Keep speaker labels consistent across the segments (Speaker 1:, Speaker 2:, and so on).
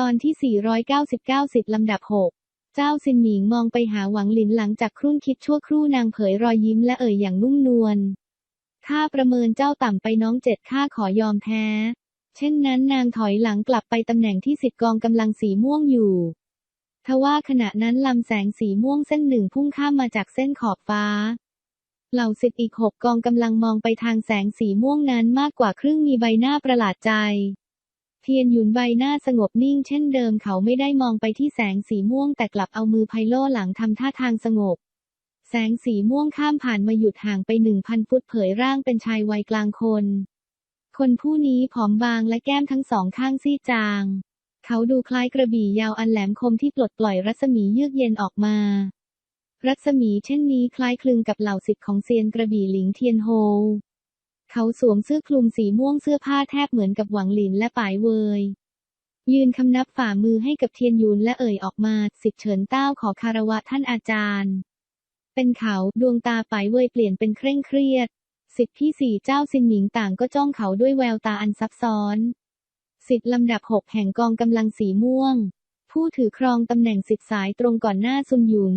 Speaker 1: ตอนที่ 499 สิทธิ์ลำดับ 6 เจ้าซินหมิงมองไปหาหวังหลินหลังจากครุ่นคิดชั่วครู่นางเผยรอยยิ้มและเอ่ยอย่างนุ่มนวลข้าประเมินเจ้าต่ำไปน้องเจ็ดข้าขอยอมแพ้ เช่นนั้นนางถอยหลังกลับไปตำแหน่งที่สิทธิ์กองกำลังสีม่วงอยู่ทว่าขณะนั้นลำแสงสีม่วงเส้นหนึ่งพุ่งข้ามมาจากเส้นขอบฟ้า เหล่าสิทธิ์อีกหกกองกำลังมองไปทางแสงสีม่วงนั้นมากกว่าครึ่งมีใบหน้าประหลาดใจ เทียนหยุนใบหน้าสงบนิ่งเช่นเดิมเขาไม่ได้มองไปที่แสงสีม่วงแต่กลับเอามือไพโล่หลังทำท่าทางสงบ แสงสีม่วงข้ามผ่านมาหยุดห่างไปหนึ่งพันฟุตเผยร่างเป็นชายวัยกลางคน คนผู้นี้ผอมบางและแก้มทั้งสองข้างซีดจาง เขาดูคล้ายกระบี่ยาวอันแหลมคมที่ปลดปล่อยรัศมีเยือกเย็นออกมา รัศมีเช่นนี้คล้ายคลึงกับเหล่าสิทธิ์ของเซียนกระบี่หลิงเทียนโฮ เขาสวมเสื้อคลุมสีม่วงเสื้อผ้าแทบเหมือนกับหวังหลินและป๋ายเวยยืนคำนับฝ่ามือให้กับเทียนยุนและเอ่ยออกมา สิทธิเฉินเต้าขอคารวะท่านอาจารย์ เป็นเขาดวงตาป๋ายเวยเปลี่ยนเป็นเคร่งเครียด สิทธิพี่สี่เจ้าซินหมิงต่างก็จ้องเขาด้วยแววตาอันซับซ้อน สิทธิลำดับหกแห่งกองกำลังสีม่วง ผู้ถือครองตำแหน่งสิทธิสายตรงก่อนหน้าซุนหยุน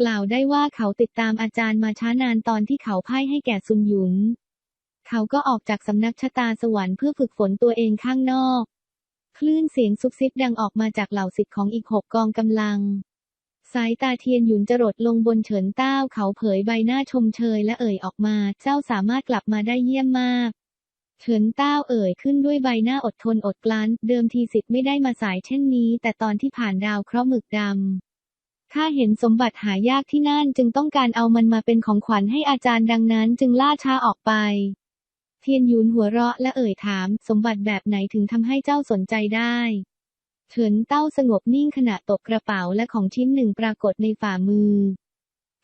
Speaker 1: กล่าวได้ว่าเขาติดตามอาจารย์มาช้านานตอนที่เขาพ่ายให้แก่ซุนหยุน เขาก็ออกจากสำนักชะตาสวรรค์เพื่อฝึกฝนตัวเองข้างนอก คลื่นเสียงซุบซิบดังออกมาจากเหล่าสิทธิ์ของอีกหกกองกำลัง สายตาเทียนหยุนจรดลงบนเฉินเต้าเขาเผยใบหน้าชมเชยและเอ่ยออกมา เจ้าสามารถกลับมาได้เยี่ยมมาก เฉินเต้าเอ่ยขึ้นด้วยใบหน้าอดทนอดกลั้น เดิมทีสิทธิ์ไม่ได้มาสายเช่นนี้ แต่ตอนที่ผ่านดาวเคราะห์หมึกดำข้าเห็นสมบัติหายากที่นั่นจึงต้องการเอามันมาเป็นของขวัญให้อาจารย์ดังนั้นจึงล่าช้าออกไป เทียนยุนหัวเราะและเอ่ยถาม สมบัติแบบไหนถึงทำให้เจ้าสนใจได้เฉินเต้าสงบนิ่งขณะตบกระเป๋าและของชิ้นหนึ่งปรากฏในฝ่ามือ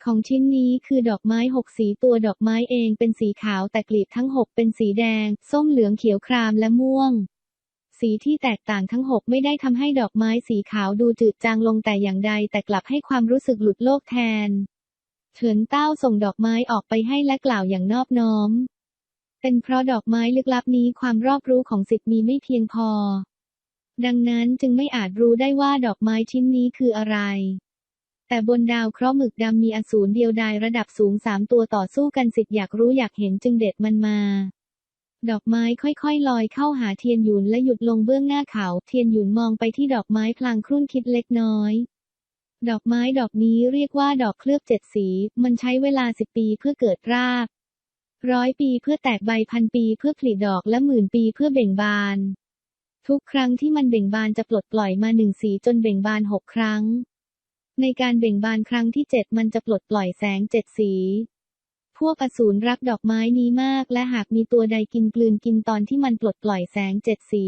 Speaker 1: ของชิ้นนี้คือดอกไม้หกสีตัวดอกไม้เองเป็นสีขาวแต่กลีบทั้งหกเป็นสีแดง ส้มเหลืองเขียวครามและม่วง สีที่แตกต่างทั้งหกไม่ได้ทำให้ดอกไม้สีขาวดูจืดจางลงแต่อย่างใด แต่กลับให้ความรู้สึกหลุดโลกแทนเฉินเต้าส่งดอกไม้ออกไปให้และกล่าวอย่างนอบน้อม เป็นเพราะดอกไม้ลึกลับนี้ความรอบรู้ของสิทธิ์มีไม่เพียงพอ ดังนั้นจึงไม่อาจรู้ได้ว่าดอกไม้ชิ้นนี้คืออะไร แต่บนดาวเคราะห์หมึกดำมีอสูรเดียวดายระดับสูงสามตัวต่อสู้กันสิทธิ์อยากรู้อยากเห็นจึงเด็ดมันมา ดอกไม้ค่อยๆลอยเข้าหาเทียนหยุนและหยุดลงเบื้องหน้าเขา เทียนหยุนมองไปที่ดอกไม้พลางครุ่นคิดเล็กน้อยดอกไม้ดอกนี้เรียกว่าดอกเคลือบเจ็ดสี มันใช้เวลาสิบปีเพื่อเกิดราก ร้อยปีเพื่อแตกใบพันปีเพื่อผลิดอกและหมื่นปีเพื่อเบ่งบาน ทุกครั้งที่มันเบ่งบานจะปลดปล่อยมาหนึ่งสีจนเบ่งบานหกครั้ง ในการเบ่งบานครั้งที่เจ็ดมันจะปลดปล่อยแสงเจ็ดสี พวกอสูรรักดอกไม้นี้มาก และหากมีตัวใดกินกลืนกินตอนที่มันปลดปล่อยแสงเจ็ดสี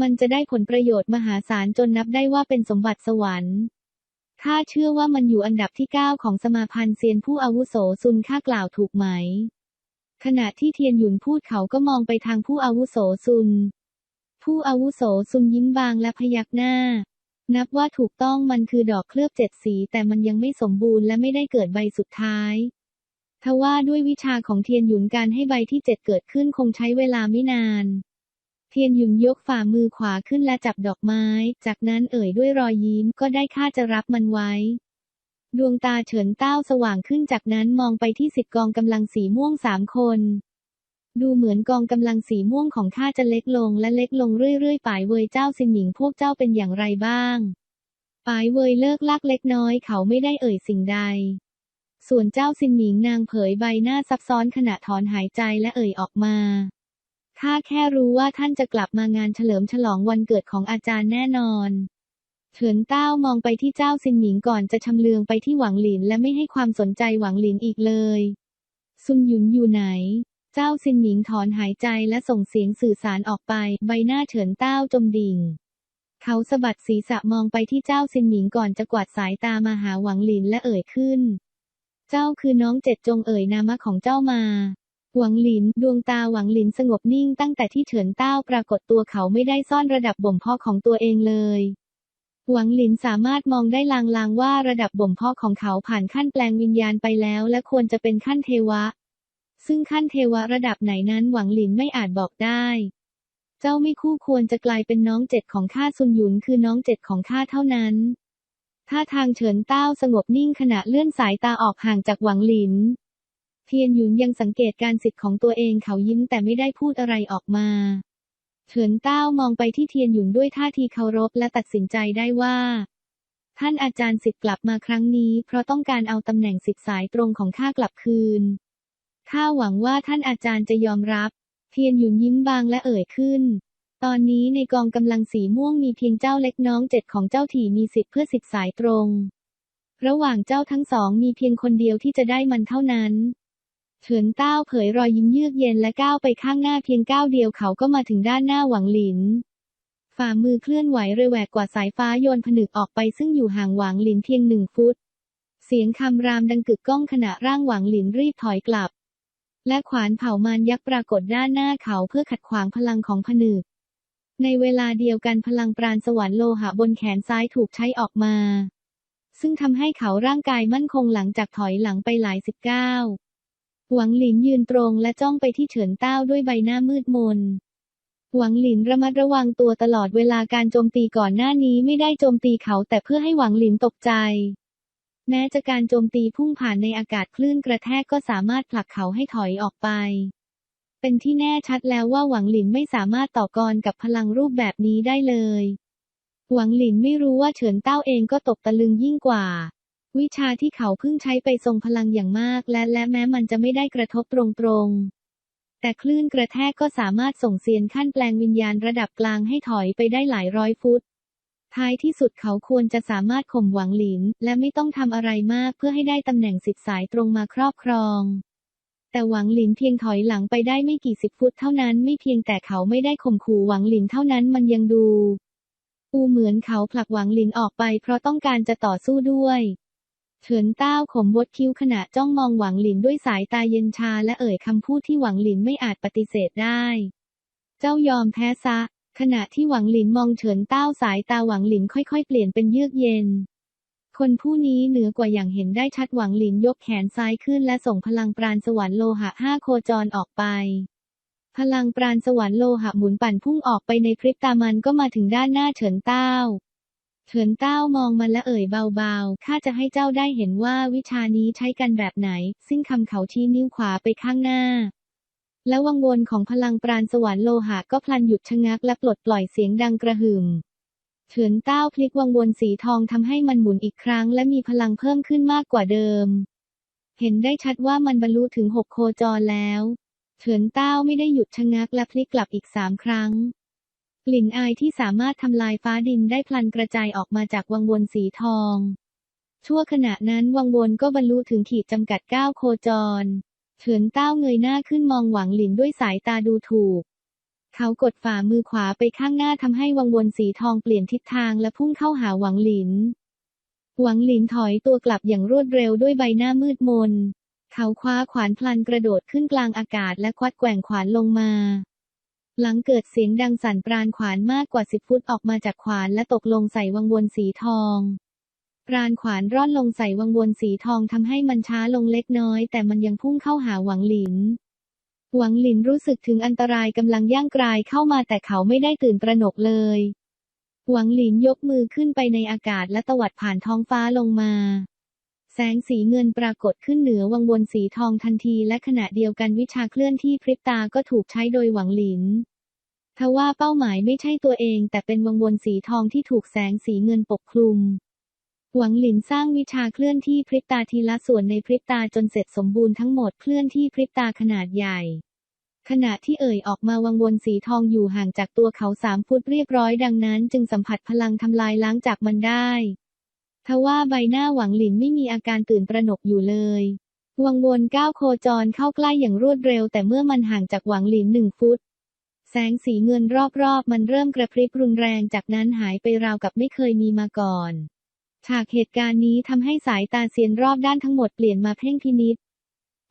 Speaker 1: มันจะได้ผลประโยชน์มหาศาลจนนับได้ว่าเป็นสมบัติสวรรค์ ข้าเชื่อว่ามันอยู่อันดับที่ 9 ของสมาพันธ์เซียนผู้อาวุโสซุนข้ากล่าวถูกไหม ขณะที่เทียนหยุนพูดเขาก็มองไปทางผู้อาวุโสซุน ผู้อาวุโสซุนยิ้มบางและพยักหน้า นับว่าถูกต้องมันคือดอกเคลือบเจ็ดสีแต่มันยังไม่สมบูรณ์และไม่ได้เกิดใบสุดท้ายทว่าด้วยวิชาของเทียนหยุนการให้ใบที่เจ็ดเกิดขึ้นคงใช้เวลาไม่นาน เทียนหยุนยกฝ่ามือขวาขึ้นและจับดอกไม้ จากนั้นเอ่ยด้วยรอยยิ้มก็ได้ข้าจะรับมันไว้ ดวงตาเฉินเต้าสว่างขึ้นจากนั้นมองไปที่สิทธิกองกำลังสีม่วงสามคน ดูเหมือนกองกำลังสีม่วงของข้าจะเล็กลงและเล็กลงเรื่อยๆป่ายเวยเจ้าซินหมิงพวกเจ้าเป็นอย่างไรบ้างป่ายเวยเลิกลากเล็กน้อยเขาไม่ได้เอ่ยสิ่งใดส่วนเจ้าซินหมิงนางเผยใบหน้าซับซ้อนขณะถอนหายใจและเอ่ยออกมา ข้าแค่รู้ว่าท่านจะกลับมางานเฉลิมฉลองวันเกิดของอาจารย์แน่นอนเฉินเต้ามองไปที่เจ้าซินหมิงก่อนจะชำเลืองไปที่หวังหลินและไม่ให้ความสนใจหวังหลินอีกเลย ซุนหยุนอยู่ไหน เจ้าซินหมิงถอนหายใจและส่งเสียงสื่อสารออกไป ใบหน้าเฉินเต้าจมดิ่ง เขาสะบัดศีรษะมองไปที่เจ้าซินหมิงก่อนจะกวาดสายตามาหาหวังหลินและเอ่ยขึ้น เจ้าคือน้องเจ็ดจงเอ่ยนามะของเจ้ามา หวังหลิน ดวงตาหวังหลินสงบนิ่งตั้งแต่ที่เฉินเต้าปรากฏตัวเขาไม่ได้ซ่อนระดับบ่มเพาะของตัวเองเลย หวังหลินสามารถมองได้ลางๆว่าระดับบ่มเพาะของเขาผ่านขั้นแปลงวิญญาณไปแล้ว และควรจะเป็นขั้นเทวะ ซึ่งขั้นเทวะระดับไหนนั้นหวังหลินไม่อาจบอกได้ เจ้าไม่คู่ควรจะกลายเป็นน้องเจ็ดของข้าซุนหยุนคือน้องเจ็ดของข้าเท่านั้นท่าทางเฉินเต้าสงบนิ่งขณะเลื่อนสายตาออกห่างจากหวังหลิน เทียนหยุนยังสังเกตการสิทธิ์ของตัวเองเขายิ้มแต่ไม่ได้พูดอะไรออกมาเฉินเต้ามองไปที่เทียนหยุนด้วยท่าทีเคารพและตัดสินใจได้ว่า ท่านอาจารย์สิทธิ์กลับมาครั้งนี้ เพราะต้องการเอาตำแหน่งสิทธิ์สายตรงของข้ากลับคืนข้าหวังว่าท่านอาจารย์จะยอมรับ เทียนหยุนยิ้มบางและเอ่ยขึ้น ตอนนี้ในกองกำลังสีม่วงมีเพียงเจ้าเล็กน้องเจ็ดของเจ้าถี่มีสิทธิ์เพื่อสิทธิ์สายตรง ระหว่างเจ้าทั้งสองมีเพียงคนเดียวที่จะได้มันเท่านั้น เฉินเต้าเผยรอยยิ้มเยือกเย็นและก้าวไปข้างหน้าเพียงก้าวเดียวเขาก็มาถึงด้านหน้าหวังหลิน ฝ่ามือเคลื่อนไหวเร็วแวกกว่าสายฟ้าโยนผนึกออกไปซึ่งอยู่ห่างหวังหลินเพียงหนึ่งฟุต เสียงคำรามดังกึกก้องขณะร่างหวังหลินรีบถอยกลับ และขวานเผ่ามารยักษ์ปรากฏด้านหน้าเขาเพื่อขัดขวางพลังของผนึก ในเวลาเดียวกันพลังปราณสวรรค์โลหะบนแขนซ้ายถูกใช้ออกมา ซึ่งทำให้เขาร่างกายมั่นคงหลังจากถอยหลังไปหลายสิบก้าว หวังหลินยืนตรงและจ้องไปที่เฉินเต้าด้วยใบหน้ามืดมน หวังหลินระมัดระวังตัวตลอดเวลาการโจมตีก่อนหน้านี้ไม่ได้โจมตีเขาแต่เพื่อให้หวังหลินตกใจ แม้จะการโจมตีพุ่งผ่านในอากาศคลื่นกระแทกก็สามารถผลักเขาให้ถอยออกไป เป็นที่แน่ชัดแล้วว่าหวังหลินไม่สามารถต่อกรกับพลังรูปแบบนี้ได้เลย หวังหลินไม่รู้ว่าเฉินเต้าเองก็ตกตะลึงยิ่งกว่า วิชาที่เขาเพิ่งใช้ไปทรงพลังอย่างมาก และและแม้มันจะไม่ได้กระทบตรงๆ แต่คลื่นกระแทกก็สามารถส่งเสียนขั้นแปลงวิญญาณระดับกลางให้ถอยไปได้หลายร้อยฟุต ท้ายที่สุดเขาควรจะสามารถข่มหวังหลิน และไม่ต้องทำอะไรมากเพื่อให้ได้ตำแหน่งสิทธิ์สายตรงมาครอบครองแต่หวังหลินเพียงถอยหลังไปได้ไม่กี่สิบฟุตเท่านั้นไม่เพียงแต่เขาไม่ได้ข่มขู่หวังหลินเท่านั้นมันยังดู อูเหมือนเขาผลักหวังหลินออกไปเพราะต้องการจะต่อสู้ด้วย เฉินเต้าขมวดคิ้วขณะจ้องมองหวังหลินด้วยสายตาเย็นชาและเอ่ยคำพูดที่หวังหลินไม่อาจปฏิเสธได้ เจ้ายอมแพ้ซะ ขณะที่หวังหลินมองเฉินเต้าสายตาหวังหลินค่อย ๆ เปลี่ยนเป็นเยือกเย็น คนผู้นี้เหนือกว่าอย่างเห็นได้ชัดหวังหลินยกแขนซ้ายขึ้นและส่งพลังปราณสวรรค์โลหะห้าโคจรออกไปพลังปราณสวรรค์โลหะหมุนปั่นพุ่งออกไปในพริบตามันก็มาถึงด้านหน้าเฉินเต้า เฉินเต้ามองมันและเอ่ยเบาๆ ข้าจะให้เจ้าได้เห็นว่าวิชานี้ใช้กันแบบไหน ซึ่งคำเขาชี้นิ้วขวาไปข้างหน้า และวังวนของพลังปราณสวรรค์โลหะก็พลันหยุดชะงักและปลดปล่อยเสียงดังกระหึ่ม เฉินเต้าพลิกวังวนสีทองทำให้มันหมุนอีกครั้ง และมีพลังเพิ่มขึ้นมากกว่าเดิม เห็นได้ชัดว่ามันบรรลุถึงหกโคจรแล้ว เฉินเต้าไม่ได้หยุดชะงักและพลิกกลับอีกสามครั้ง ลิ่นอายที่สามารถทำลายฟ้าดินได้พลันกระจายออกมาจากวังวนสีทอง ชั่วขณะนั้นวังวนก็บรรลุถึงขีดจำกัดก้าโคจร เฉินเต้าเงยหน้าขึ้นมองหวังหลินด้วยสายตาดูถูก เขากดฝ่ามือขวาไปข้างหน้าทำให้วังวนสีทองเปลี่ยนทิศทางและพุ่งเข้าหาหวังหลิน หวังหลินถอยตัวกลับอย่างรวดเร็วด้วยใบหน้ามืดมน เขาคว้าขวานพลันกระโดดขึ้นกลางอากาศและควัดแกว่งขวานลงมา หลังเกิดเสียงดังสั่นปราณขวานมากกว่าสิบฟุตออกมาจากขวานและตกลงใส่วังวนสีทองปราณขวานร่อนลงใส่วังวนสีทองทำให้มันช้าลงเล็กน้อย แต่มันยังพุ่งเข้าหาหวังหลิน หวังหลินรู้สึกถึงอันตรายกำลังย่างกรายเข้ามาแต่เขาไม่ได้ตื่นตระหนกเลย หวังหลินยกมือขึ้นไปในอากาศและตวัดผ่านท้องฟ้าลงมา แสงสีเงินปรากฏขึ้นเหนือวังวนสีทองทันทีและขณะเดียวกันวิชาเคลื่อนที่พริบตาก็ถูกใช้โดยหวังหลินทว่าเป้าหมายไม่ใช่ตัวเองแต่เป็นวังวนสีทองที่ถูกแสงสีเงินปกคลุม หวังหลินสร้างวิชาเคลื่อนที่พริบตาทีละส่วนในพริบตาจนเสร็จสมบูรณ์ทั้งหมดเคลื่อนที่พริบตาขนาดใหญ่ ขณะที่เอ่ยออกมาวังวนสีทองอยู่ห่างจากตัวเขาสามฟุตเรียบร้อยดังนั้น จึงสัมผัสพลังทำลายล้างจากมันได้ ทว่าใบหน้าหวังหลินไม่มีอาการตื่นตระหนกอยู่เลย วังวนก้าวโคจรเข้าใกล้อย่างรวดเร็ว แต่เมื่อมันห่างจากหวังหลินหนึ่งฟุต แสงสีเงินรอบๆ มันเริ่มกระพริบรุนแรงจากนั้นหายไปราวกับไม่เคยมีมาก่อน ฉากเหตุการณ์นี้ทำให้สายตาเซียนรอบด้านทั้งหมดเปลี่ยนมาเพ่งพินิษ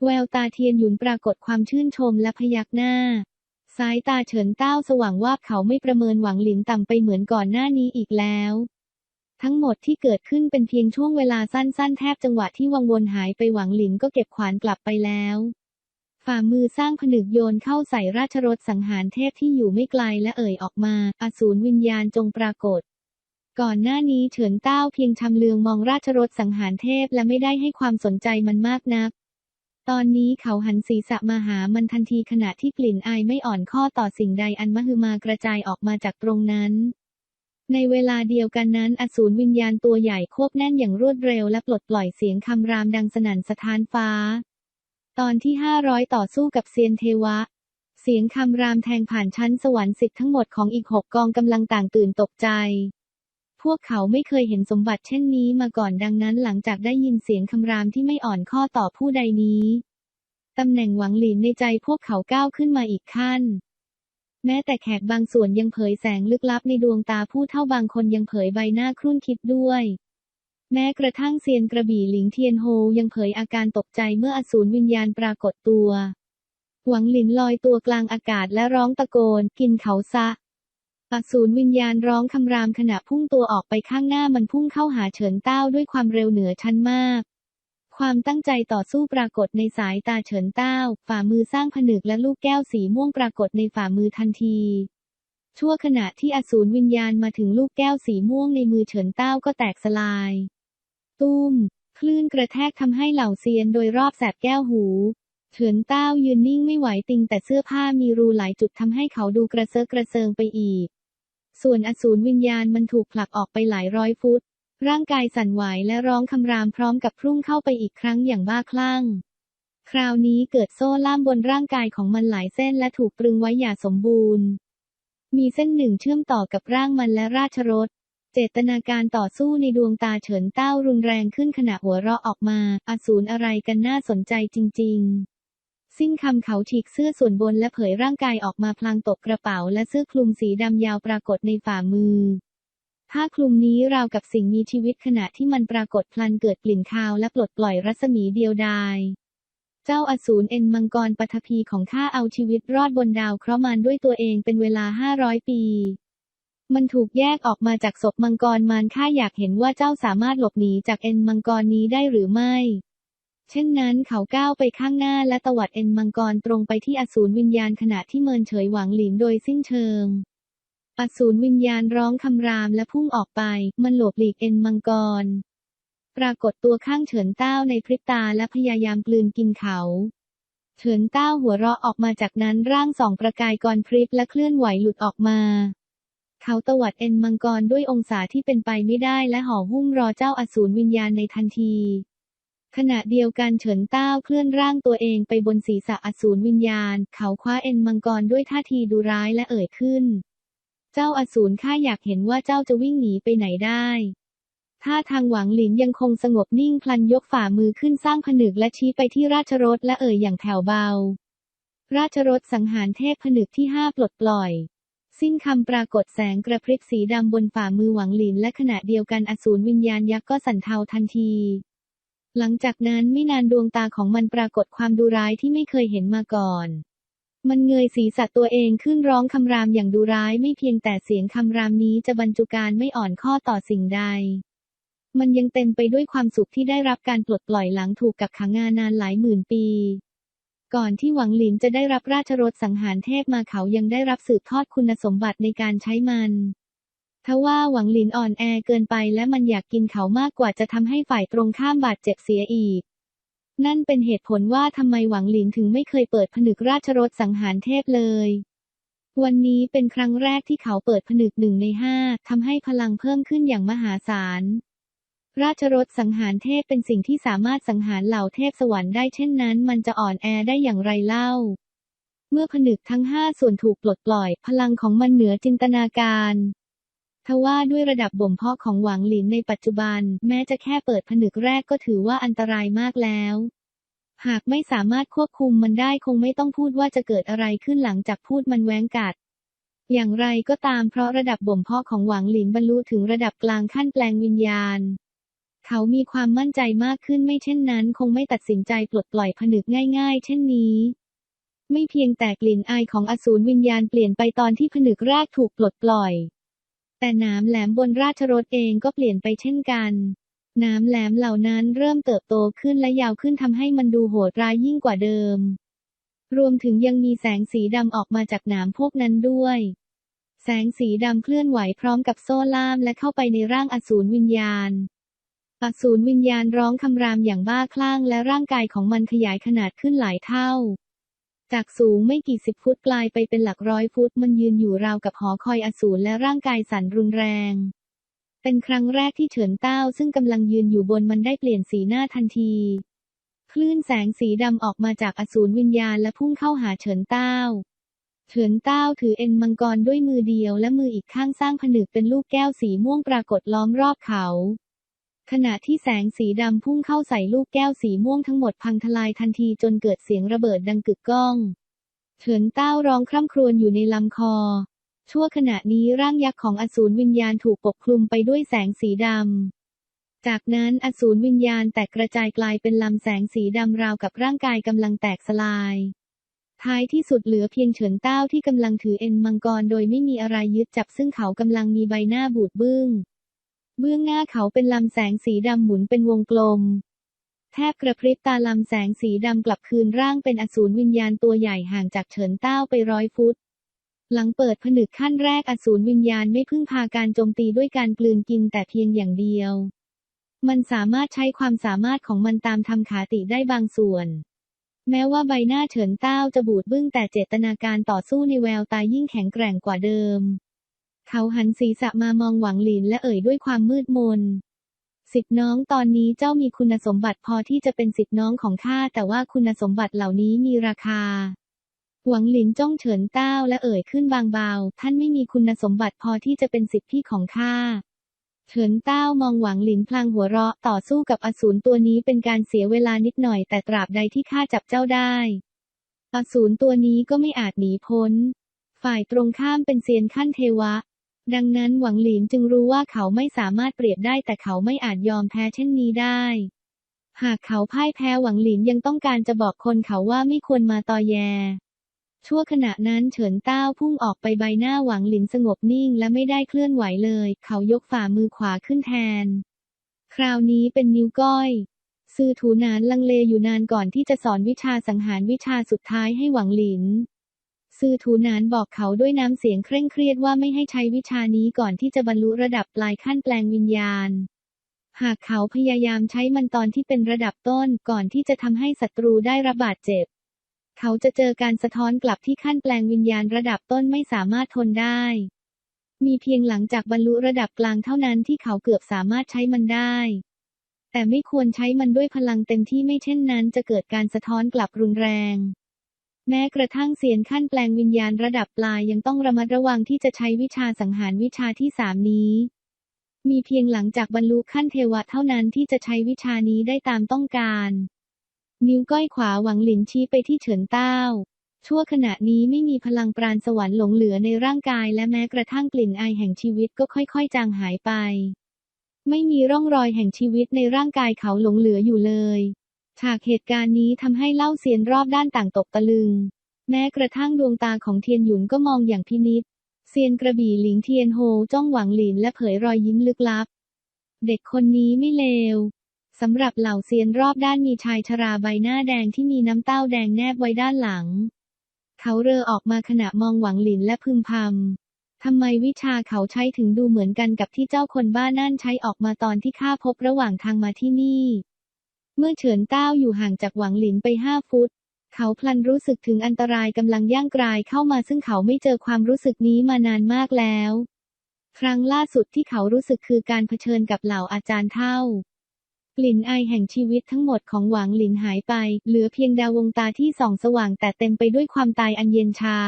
Speaker 1: แววตาเทียนหยุนปรากฏความชื่นชมและพยักหน้า สายตาเฉินเต้าสว่างว่าบเขาไม่ประเมินหวังหลินต่ำไปเหมือนก่อนหน้านี้อีกแล้ว ทั้งหมดที่เกิดขึ้นเป็นเพียงช่วงเวลาสั้นๆ แทบจังหวะที่วังวนหายไปหวังหลินก็เก็บขวานกลับไปแล้ว ฝ่ามือสร้างผนึกโยนเข้าใส่ราชรถสังหารเทพที่อยู่ไม่ไกลและเอ่ยออกมา อสูรวิญญาณจงปรากฏ ก่อนหน้านี้เฉินเต้าเพียงชำเลืองมองราชรถสังหารเทพและไม่ได้ให้ความสนใจมันมากนัก ตอนนี้เขาหันศีรษะมาหามันทันทีขณะที่กลิ่นอายไม่อ่อนข้อต่อสิ่งใดอันมหึมากระจายออกมาจากตรงนั้น ในเวลาเดียวกันนั้น อสูรวิญญาณตัวใหญ่ควบแน่นอย่างรวดเร็วและปลดปล่อยเสียงคำรามดังสนั่นสะท้านฟ้า ตอนที่ 500 ต่อสู้กับเซียนเทวะ เสียงคำรามแทงผ่านชั้นสวรรค์สิทธิ์ทั้งหมดของอีกหกกองกำลังต่างตื่นตกใจ พวกเขาไม่เคยเห็นสมบัติเช่นนี้มาก่อนดังนั้นหลังจากได้ยินเสียงคำรามที่ไม่อ่อนข้อต่อผู้ใดนี้ตำแหน่งหวังหลินในใจพวกเขาก้าวขึ้นมาอีกขั้น แม้แต่แขกบางส่วนยังเผยแสงลึกลับในดวงตาผู้เท่าบางคนยังเผยใบหน้าครุ่นคิดด้วย แม้กระทั่งเซียนกระบี่หลิงเทียนโฮยังเผยอาการตกใจเมื่ออสูรวิญญาณปรากฏตัว หวังหลินลอยตัวกลางอากาศและร้องตะโกน กินเขาซะอสูรวิญญาณร้องคำรามขณะพุ่งตัวออกไปข้างหน้ามันพุ่งเข้าหาเฉินเต้าด้วยความเร็วเหนือชั้นมาก ความตั้งใจต่อสู้ปรากฏในสายตาเฉินเต้า ฝ่ามือสร้างผนึกและลูกแก้วสีม่วงปรากฏในฝ่ามือทันที ชั่วขณะที่อสูรวิญญาณมาถึงลูกแก้วสีม่วงในมือเฉินเต้าก็แตกสลาย ตุ้ม คลื่นกระแทกทำให้เหล่าเซียนโดยรอบแสบแก้วหู เฉินเต้ายืนนิ่งไม่ไหวติงแต่เสื้อผ้ามีรูหลายจุดทำให้เขาดูกระเซาะกระเซิงไปอีก ส่วนอสูรวิญญาณมันถูกผลักออกไปหลายร้อยฟุต ร่างกายสั่นไหวและร้องคำรามพร้อมกับพุ่งเข้าไปอีกครั้งอย่างบ้าคลั่ง คราวนี้เกิดโซ่ล่ามบนร่างกายของมันหลายเส้นและถูกตรึงไว้อย่างสมบูรณ์ มีเส้นหนึ่งเชื่อมต่อกับร่างมันและราชรถ เจตนาการต่อสู้ในดวงตาเฉินเต้ารุนแรงขึ้นขณะหัวเราะออกมาอสูรอะไรกันน่าสนใจจริง ๆสิ้นคำเขาฉีกเสื้อส่วนบนและเผยร่างกายออกมาพลางตกกระเป๋าและเสื้อคลุมสีดำยาวปรากฏในฝ่ามือ ผ้าคลุมนี้ราวกับสิ่งมีชีวิตขณะที่มันปรากฏพลันเกิดกลิ่นคาวและปลดปล่อยรัศมีเดียวดายเจ้าอสูรเอ็นมังกรปฐพีของข้าเอาชีวิตรอดบนดาวเคราะห์มารด้วยตัวเองเป็นเวลา500ปี มันถูกแยกออกมาจากศพมังกรมารข้าอยากเห็นว่าเจ้าสามารถหลบหนีจากเอ็นมังกรนี้ได้หรือไม่ เช่นนั้นเขาก้าวไปข้างหน้าและตวัดเอ็นมังกรตรงไปที่อสูรวิญญาณขณะที่เมินเฉยหวังหลินโดยสิ้นเชิง อสูรวิญญาณร้องคำรามและพุ่งออกไป มันหลบหลีกเอ็นมังกร ปรากฏตัวข้างเฉินเต้าในพริบตาและพยายามกลืนกินเขาเฉินเต้าหัวเราะออกมาจากนั้นร่างสองประกายกรพริบและเคลื่อนไหวหลุดออกมา เขาตวัดเอ็นมังกรด้วยองศาที่เป็นไปไม่ได้และห่อหุ้มรอเจ้าอสูรวิญญาณในทันที ขณะเดียวกันเฉินเต้าเคลื่อนร่างตัวเองไปบนศีรษะอสูรวิญญาณ เขาคว้าเอ็นมังกรด้วยท่าทีดูร้ายและเอ่ยขึ้น เจ้าอสูรข้าอยากเห็นว่าเจ้าจะวิ่งหนีไปไหนได้ถ้าทางหวังหลินยังคงสงบนิ่งพลันยกฝ่ามือขึ้นสร้างผนึกและชี้ไปที่ราชรถและเอ่ยอย่างแผ่วเบา ราชรถสังหารเทพผนึกที่ห้าปลดปล่อย สิ้นคำปรากฏแสงกระพริบสีดำบนฝ่ามือหวังหลินและขณะเดียวกันอสูรวิญญาณยักษ์ก็สั่นเทาทันที หลังจากนั้นไม่นานดวงตาของมันปรากฏความดุร้ายที่ไม่เคยเห็นมาก่อน มันเงยศีรษะตัวเองขึ้นร้องคำรามอย่างดุร้ายไม่เพียงแต่เสียงคำรามนี้จะบรรจุการไม่อ่อนข้อต่อสิ่งใด มันยังเต็มไปด้วยความสุขที่ได้รับการปลดปล่อยหลังถูกกักขังงานนานหลายหมื่นปี ก่อนที่หวังหลินจะได้รับราชรถสังหารเทพมาเขายังได้รับสืบทอดคุณสมบัติในการใช้มันทว่าหวังหลินอ่อนแอเกินไปและมันอยากกินเขามากกว่าจะทำให้ฝ่ายตรงข้ามบาดเจ็บเสียอีก นั่นเป็นเหตุผลว่าทำไมหวังหลินถึงไม่เคยเปิดผนึกราชรถสังหารเทพเลย วันนี้เป็นครั้งแรกที่เขาเปิดผนึกหนึ่งในห้าทำให้พลังเพิ่มขึ้นอย่างมหาศาล ราชรถสังหารเทพเป็นสิ่งที่สามารถสังหารเหล่าเทพสวรรค์ได้เช่นนั้น มันจะอ่อนแอได้อย่างไรเล่า เมื่อผนึกทั้งห้าส่วนถูกปลดปล่อย พลังของมันเหนือจินตนาการ ทว่าด้วยระดับบ่มเพาะของหวังหลินในปัจจุบัน แม้จะแค่เปิดผนึกแรกก็ถือว่าอันตรายมากแล้ว หากไม่สามารถควบคุมมันได้คงไม่ต้องพูดว่าจะเกิดอะไรขึ้นหลังจากพูดมันแว้งกัด อย่างไรก็ตามเพราะระดับบ่มเพาะของหวังหลินบรรลุถึงระดับกลางขั้นแปลงวิญญาณ เขามีความมั่นใจมากขึ้นไม่เช่นนั้น คงไม่ตัดสินใจปลดปล่อยผนึกง่าย ๆ เช่นนี้ไม่เพียงแต่กลิ่นอายของอสูรวิญญาณเปลี่ยนไปตอนที่ผนึกแรกถูกปลดปล่อย แต่หน้ำแหลมบนราชรถเองก็เปลี่ยนไปเช่นกันน้ำแหลมเหล่านั้นเริ่มเติบโตขึ้นและยาวขึ้นทำให้มันดูโหดร้ายยิ่งกว่าเดิม รวมถึงยังมีแสงสีดำออกมาจากหนามพวกนั้นด้วย แสงสีดำเคลื่อนไหวพร้อมกับโซ่ล่ามและเข้าไปในร่างอสูรวิญญาณอสูรวิญญาณร้องคำรามอย่างบ้าคลั่งและร่างกายของมันขยายขนาดขึ้นหลายเท่า จากสูงไม่กี่สิบฟุตกลายไปเป็นหลักร้อยฟุตมันยืนอยู่ราวกับหอคอยอสูรและร่างกายสั่นรุนแรง เป็นครั้งแรกที่เฉินเต้าซึ่งกำลังยืนอยู่บนมันได้เปลี่ยนสีหน้าทันที คลื่นแสงสีดำออกมาจากอสูรวิญญาณและพุ่งเข้าหาเฉินเต้าเฉินเต้าถือเอ็นมังกรด้วยมือเดียวและมืออีกข้างสร้างผนึกเป็นลูกแก้วสีม่วงปรากฏล้อมรอบเขา ขณะที่แสงสีดำพุ่งเข้าใส่ลูกแก้วสีม่วงทั้งหมดพังทลายทันทีจนเกิดเสียงระเบิดดังกึกก้องเฉินเต้าร้องคร่ำครวญอยู่ในลำคอ ชั่วขณะนี้ร่างยักษ์ของอสูรวิญญาณถูกปกคลุมไปด้วยแสงสีดำ จากนั้นอสูรวิญญาณแตกกระจายกลายเป็นลำแสงสีดำราวกับร่างกายกำลังแตกสลาย ท้ายที่สุดเหลือเพียงเฉินเต้าที่กำลังถือเอ็นมังกรโดยไม่มีอะไรยึดจับซึ่งเขากำลังมีใบหน้าบูดบึ้ง เบื้องหน้าเขาเป็นลำแสงสีดำหมุนเป็นวงกลม แทบกระพริบตาลำแสงสีดำกลับคืนร่างเป็นอสูรวิญญาณตัวใหญ่ห่างจากเฉินเต้าไปร้อยฟุต หลังเปิดผนึกขั้นแรกอสูรวิญญาณไม่พึ่งพาการโจมตีด้วยการกลืนกินแต่เพียงอย่างเดียว มันสามารถใช้ความสามารถของมันตามทำขาติได้บางส่วน แม้ว่าใบหน้าเฉินเต้าจะบูดบึ้งแต่เจตนาการต่อสู้ในแววตายิ่งแข็งแกร่งกว่าเดิม เขาหันศีรษะมามองหวังหลินและเอ่ยด้วยความมืดมนสิทธิน้องตอนนี้เจ้ามีคุณสมบัติพอที่จะเป็นสิทธิน้องของข้าแต่ว่าคุณสมบัติเหล่านี้มีราคา หวังหลินจ้องเฉินเต้าและเอ่ยขึ้นบางเบา ท่านไม่มีคุณสมบัติพอที่จะเป็นสิทธิพี่ของข้าเฉินเต้ามองหวังหลินพลางหัวเราะต่อสู้กับอสูรตัวนี้เป็นการเสียเวลานิดหน่อยแต่ตราบใดที่ข้าจับเจ้าได้ อสูรตัวนี้ก็ไม่อาจหนีพ้น ฝ่ายตรงข้ามเป็นเซียนขั้นเทวะ ดังนั้นหวังหลินจึงรู้ว่าเขาไม่สามารถเปรียบได้แต่เขาไม่อาจยอมแพ้เช่นนี้ได้ หากเขาพ่ายแพ้หวังหลินยังต้องการจะบอกคนเขาว่าไม่ควรมาตอแย ชั่วขณะนั้นเฉินเต้าพุ่งออกไปใบหน้าหวังหลินสงบนิ่งและไม่ได้เคลื่อนไหวเลย เขายกฝ่ามือขวาขึ้นแทน คราวนี้เป็นนิ้วก้อยซื่อถูนานลังเลอยู่นานก่อนที่จะสอนวิชาสังหารวิชาสุดท้ายให้หวังหลิน ซือถูนานบอกเขาด้วยน้ำเสียงเคร่งเครียดว่าไม่ให้ใช้วิชานี้ก่อนที่จะบรรลุระดับปลายขั้นแปลงวิญญาณ หากเขาพยายามใช้มันตอนที่เป็นระดับต้นก่อนที่จะทำให้ศัตรูได้รับบาดเจ็บ เขาจะเจอการสะท้อนกลับที่ขั้นแปลงวิญญาณระดับต้นไม่สามารถทนได้ มีเพียงหลังจากบรรลุระดับกลางเท่านั้นที่เขาเกือบสามารถใช้มันได้แต่ไม่ควรใช้มันด้วยพลังเต็มที่ไม่เช่นนั้นจะเกิดการสะท้อนกลับรุนแรง แม้กระทั่งเสียนขั้นแปลงวิญญาณระดับปลายยังต้องระมัดระวังที่จะใช้วิชาสังหารวิชาที่สามนี้ มีเพียงหลังจากบรรลุขั้นเทวะเท่านั้นที่จะใช้วิชานี้ได้ตามต้องการ นิ้วก้อยขวาหวังหลินชี้ไปที่เฉินเต้า ชั่วขณะนี้ไม่มีพลังปราณสวรรค์หลงเหลือในร่างกายและแม้กระทั่งกลิ่นอายแห่งชีวิตก็ค่อยๆ จางหายไป ไม่มีร่องรอยแห่งชีวิตในร่างกายเขาหลงเหลืออยู่เลย ฉากเหตุการณ์นี้ทำให้เล่าเซียนรอบด้านต่างตกตะลึง แม้กระทั่งดวงตาของเทียนหยุนก็มองอย่างพินิษเซียนกระบี่หลิงเทียนโฮจ้องหวังหลินและเผยรอยยิ้มลึกลับ เด็กคนนี้ไม่เลวสำหรับเหล่าเซียนรอบด้านมีชายชราใบหน้าแดงที่มีน้ำเต้าแดงแนบไว้ด้านหลัง เขาเรอออกมาขณะมองหวังหลินและพึมพำทำไมวิชาเขาใช้ถึงดูเหมือนกันกับที่เจ้าคนบ้านั่นใช้ออกมาตอนที่ข้าพบระหว่างทางมาที่นี่ เมื่อเฉินเต้าอยู่ห่างจากหวังหลินไปห้าฟุต เขาพลันรู้สึกถึงอันตรายกำลังย่างกรายเข้ามาซึ่งเขาไม่เจอความรู้สึกนี้มานานมากแล้ว ครั้งล่าสุดที่เขารู้สึกคือการเผชิญกับเหล่าอาจารย์เท่ากลิ่นอายแห่งชีวิตทั้งหมดของหวังหลินหายไป เหลือเพียงดาววงตาที่ส่องสว่างแต่เต็มไปด้วยความตายอันเย็นชา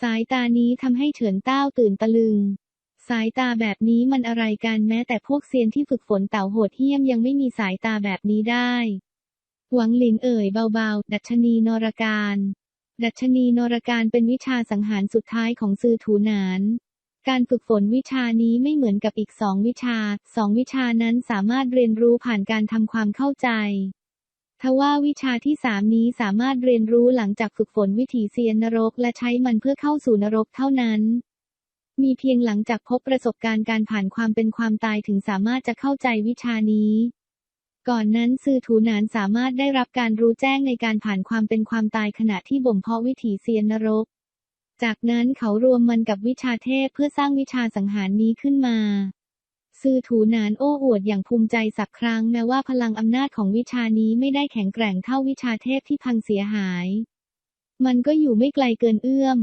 Speaker 1: สายตานี้ทำให้เฉินเต้าตื่นตะลึง สายตาแบบนี้มันอะไรกันแม้แต่พวกเซียนที่ฝึกฝนเต่าโหดเหี้ยมยังไม่มีสายตาแบบนี้ได้ หวังหลินเอ่ยเบาๆ ดัชนีนรการ ดัชนีนรการเป็นวิชาสังหารสุดท้ายของซือถูนาน การฝึกฝนวิชานี้ไม่เหมือนกับอีกสองวิชา สองวิชานั้นสามารถเรียนรู้ผ่านการทำความเข้าใจทว่าวิชาที่สามนี้สามารถเรียนรู้หลังจากฝึกฝนวิถีเซียนนรก และใช้มันเพื่อเข้าสู่นรกเท่านั้น มีเพียงหลังจากพบประสบการณ์การผ่านความเป็นความตายถึงสามารถจะเข้าใจวิชานี้ ก่อนนั้นซือถูหนานสามารถได้รับการรู้แจ้งในการผ่านความเป็นความตายขณะที่บ่มเพาะวิถีเซียนนรก จากนั้นเขารวมมันกับวิชาเทพเพื่อสร้างวิชาสังหารนี้ขึ้นมาซือถูหนานโอ้อวดอย่างภูมิใจสักครั้งแม้ว่าพลังอำนาจของวิชานี้ไม่ได้แข็งแกร่งเท่าวิชาเทพที่พังเสียหาย มันก็อยู่ไม่ไกลเกินเอื้อม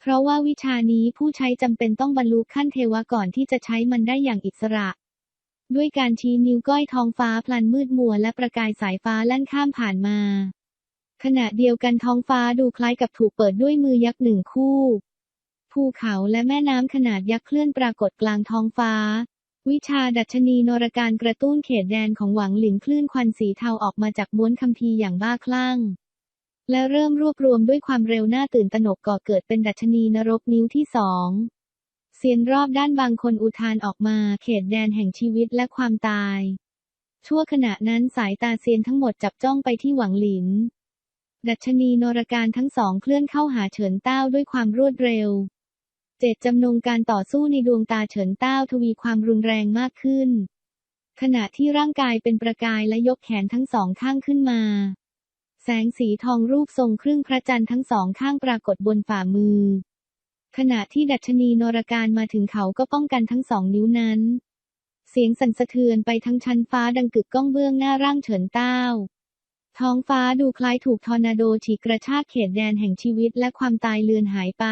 Speaker 1: เพราะว่าวิชานี้ผู้ใช้จำเป็นต้องบรรลุขั้นเทวะก่อนที่จะใช้มันได้อย่างอิสระ ด้วยการชี้นิ้วก้อยท้องฟ้าพลันมืดมัวและประกายสายฟ้าแล่นข้ามผ่านมา ขณะเดียวกันท้องฟ้าดูคล้ายกับถูกเปิดด้วยมือยักษ์หนึ่งคู่ ภูเขาและแม่น้ำขนาดยักษ์เคลื่อนปรากฏกลางท้องฟ้าวิชาดัชนีนรการกระตุ้นเขตแดนของหวังหลินคลื่นควันสีเทาออกมาจากม้วนคัมภีร์อย่างบ้าคลั่ง และเริ่มรวบรวมด้วยความเร็วหน้าตื่นตระหนกก่อเกิดเป็นดัชนีนรกนิ้วที่สองเซียนรอบด้านบางคนอุทานออกมาเขตแดนแห่งชีวิตและความตาย ชั่วขณะนั้นสายตาเซียนทั้งหมดจับจ้องไปที่หวังหลิน ดัชนีนรการทั้งสองเคลื่อนเข้าหาเฉินเต้าด้วยความรวดเร็ว เจตจำนงการต่อสู้ในดวงตาเฉินเต้าทวีความรุนแรงมากขึ้น ขณะที่ร่างกายเป็นประกายและยกแขนทั้งสองข้างขึ้นมา แสงสีทองรูปทรงครึ่งพระจันทร์ทั้งสองข้างปรากฏบนฝ่ามือ ขณะที่ดัชนีนรการมาถึงเขาก็ป้องกันทั้งสองนิ้วนั้น เสียงสั่นสะเทือนไปทั้งชั้นฟ้าดังกึกก้องเบื้องหน้าร่างเฉินเต้า ท้องฟ้าดูคล้ายถูกทอร์นาโดฉีกกระชากเขตแดนแห่งชีวิตและความตายเลือนหายไป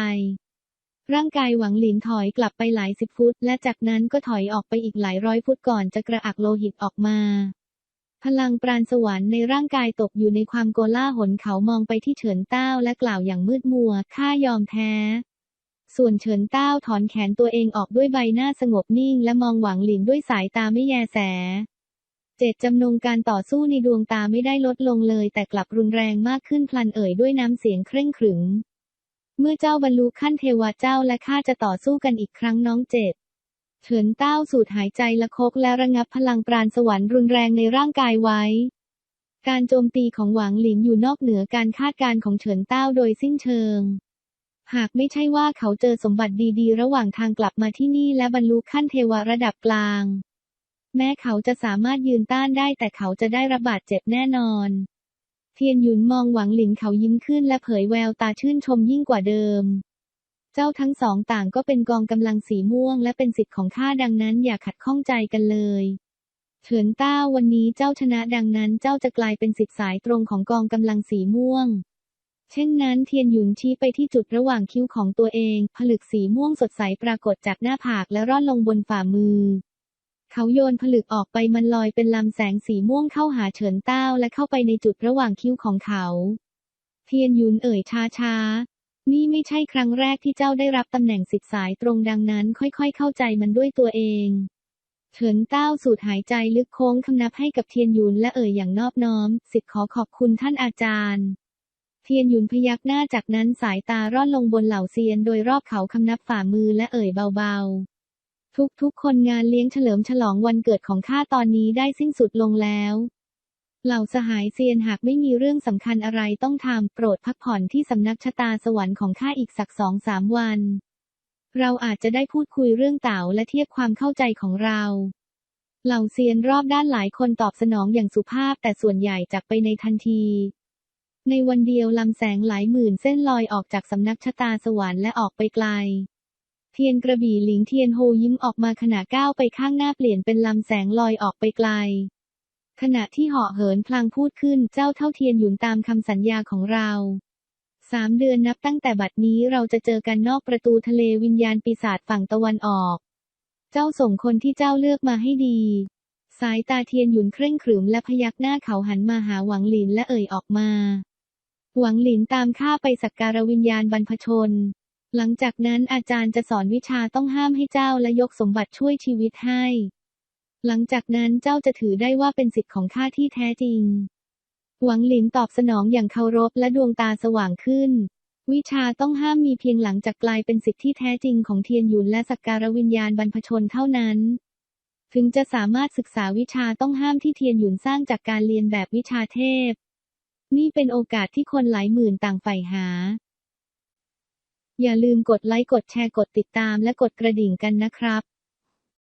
Speaker 1: ร่างกายหวังหลินถอยกลับไปหลายสิบฟุต และจากนั้นก็ถอยออกไปอีกหลายร้อยฟุตก่อนจะกระอักโลหิตออกมา พลังปราณสวรรค์ในร่างกายตกอยู่ในความโกล่าหลเขามองไปที่เฉินเต้าและกล่าวอย่างมืดมัว ข้ายอมแพ้ ส่วนเฉินเต้าถอนแขนตัวเองออกด้วยใบหน้าสงบนิ่งและมองหวังหลินด้วยสายตาไม่แยแส เจตจำนงการต่อสู้ในดวงตาไม่ได้ลดลงเลยแต่กลับรุนแรงมากขึ้นพลันเอ่ยด้วยน้ำเสียงเคร่งขรึม เมื่อเจ้าบรรลุขั้นเทวะเจ้าและข้าจะต่อสู้กันอีกครั้งน้องเจต เฉินเต้าสูดหายใจละคกและระงับพลังปราณสวรรค์รุนแรงในร่างกายไว้ การโจมตีของหวังหลินอยู่นอกเหนือการคาดการณ์ของเฉินเต้าโดยสิ้นเชิง หากไม่ใช่ว่าเขาเจอสมบัติดีๆ ระหว่างทางกลับมาที่นี่และบรรลุขั้นเทวระดับกลาง แม้เขาจะสามารถยืนต้านได้แต่เขาจะได้รับบาดเจ็บแน่นอน เทียนหยุนมองหวังหลินเขายิ้มขึ้นและเผยแววตาชื่นชมยิ่งกว่าเดิม เจ้าทั้งสองต่างก็เป็นกองกำลังสีม่วงและเป็นสิทธิ์ของข้าดังนั้นอย่าขัดข้องใจกันเลยเฉินต้าวันนี้เจ้าชนะดังนั้นเจ้าจะกลายเป็นสิทธิ์สายตรงของกองกำลังสีม่วง เช่นนั้นเทียนหยุนชี้ไปที่จุดระหว่างคิ้วของตัวเอง ผลึกสีม่วงสดใสปรากฏจากหน้าผากและร่อนลงบนฝ่ามือ เขาโยนผลึกออกไปมันลอยเป็นลำแสงสีม่วงเข้าหาเฉินเต้าและเข้าไปในจุดระหว่างคิ้วของเขา เทียนหยุนเอ่ยช้าช้า นี่ไม่ใช่ครั้งแรกที่เจ้าได้รับตำแหน่งสิทธิ์สายตรงดังนั้นค่อยๆ เข้าใจมันด้วยตัวเองเฉินเต้าสูดหายใจลึกโค้งคำนับให้กับเทียนหยุนและเอ่ยอย่างนอบน้อม สิทธิ์ขอขอบคุณท่านอาจารย์ เทียนหยุนพยักหน้าจากนั้นสายตาร่อนลงบนเหล่าเซียนโดยรอบเขาคำนับฝ่ามือและเอ่ยเบาๆ ทุกๆคนงานเลี้ยงเฉลิมฉลองวันเกิดของข้าตอนนี้ได้สิ้นสุดลงแล้ว เหล่าสหายเซียนหากไม่มีเรื่องสำคัญอะไรต้องทำโปรดพักผ่อนที่สำนักชะตาสวรรค์ของข้าอีกสักสองสามวัน เราอาจจะได้พูดคุยเรื่องเต่าและเทียบความเข้าใจของเราเหล่าเซียนรอบด้านหลายคนตอบสนองอย่างสุภาพแต่ส่วนใหญ่จากไปในทันที ในวันเดียวลำแสงหลายหมื่นเส้นลอยออกจากสำนักชะตาสวรรค์และออกไปไกล เทียนกระบี่หลิงเทียนโฮยิ้มออกมาขณะก้าวไปข้างหน้าเปลี่ยนเป็นลำแสงลอยออกไปไกล ขณะที่เหาะเหินพลางพูดขึ้นเจ้าเท่าเทียนหยุนตามคำสัญญาของเราสามเดือนนับตั้งแต่บัดนี้เราจะเจอกันนอกประตูทะเลวิญญาณปีศาจฝั่งตะวันออก เจ้าส่งคนที่เจ้าเลือกมาให้ดี สายตาเทียนหยุนเคร่งขรึมและพยักหน้าเขาหันมาหาหวังหลินและเอ่ยออกมา หวังหลินตามข้าไปสักการวิญญาณบรรพชน หลังจากนั้นอาจารย์จะสอนวิชาต้องห้ามให้เจ้าและยกสมบัติช่วยชีวิตให้ หลังจากนั้นเจ้าจะถือได้ว่าเป็นสิทธิ์ของข้าที่แท้จริง หวังหลินตอบสนองอย่างเคารพและดวงตาสว่างขึ้น วิชาต้องห้ามมีเพียงหลังจากกลายเป็นสิทธิที่แท้จริงของเทียนหยุนและสักการวิญญาณบรรพชนเท่านั้น ถึงจะสามารถศึกษาวิชาต้องห้ามที่เทียนหยุนสร้างจากการเรียนแบบวิชาเทพ นี่เป็นโอกาสที่คนหลายหมื่นต่างใฝ่หา อย่าลืมกดไลค์กดแชร์กดติดตามและกดกระดิ่งกันนะครับ